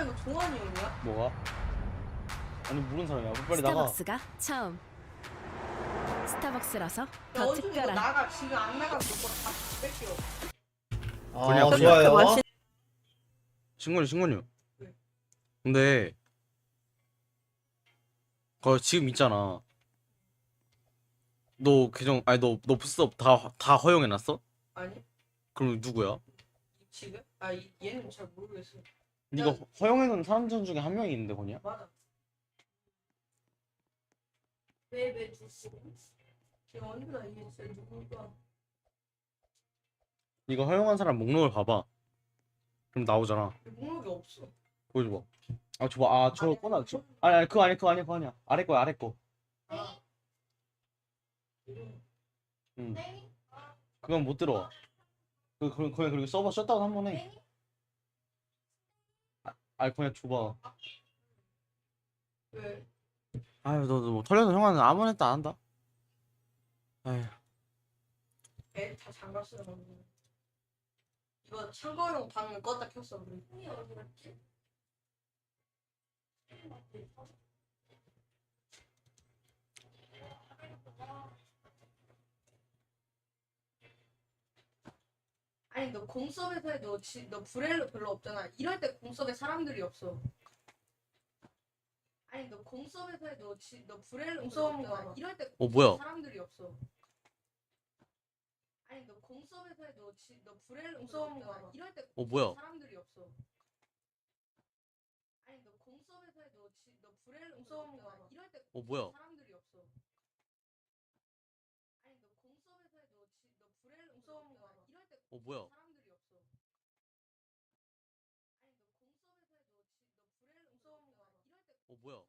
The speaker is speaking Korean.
설마 이거 종환이 형이야? 뭐가? 아니 모르는 사람이야 빨리 나가 스타벅스가 처음. 스타벅스라서 야더 이거 특별한. 나가 지금 안 나가면 너다 뺄게요. 그냥 아, 그냥 좋아요. 맛있- 신건이 신건이 네. 근데 거 지금 있잖아 너 계정 아니 너너 부스업 다다 허용해 놨어? 아니 그럼 누구야? 지금? 아 이, 얘는 잘 모르겠어. 네가 허용해놓은 사람들 중에 한 명이 있는데 거냐? 맞아. 왜왜 이게? 네가 허용한 사람 목록을 봐봐 그럼 나오잖아 목록이 없어. 보여줘봐 아아 저거 꺼놔 저 아니 아니 그거 아니 그거 아니 그거 아니야 아래 거야 아래 거 아. 응. 그건 못 들어와. 그, 그, 그냥 그리고 서버 셧다운 한 번 해. 아, 아니 그냥 줘봐. 왜? 아유 너뭐 털려서 형한테 아무나 했다 안 한다. 아유 애다 잠갔어요. 방금. 이거 창거용 방을 껐다 켰어. 우리. 어디 갔지? 아니 너 공섭에서 해도 지, 너 브렐로 별로 없잖아. 이럴 때 공섭에 사람들이 없어. 아니 너 공섭에서 해도 지, 너 브렐로 공섭 없잖아. 이럴 때 어, 뭐야? 사람들이 없어. 아니 너 공섭에서 해도 지, 너 브렐로 공섭 없잖아. 이럴 때 어, 뭐야? 사람들이 없어. 아니 너 공섭에서 해도 지, 너 브렐로 공섭 없잖아. 이럴 때 어 뭐야? 사람들이 없어. 아니 너 공섭에서 해도 지, 너 브렐로 공섭 없잖아. 어 뭐야? 사람들이 없어. 아니 너 공섭에서 해도 지, 너 브렐로 공섭 없잖아. 이럴 때 어 뭐야?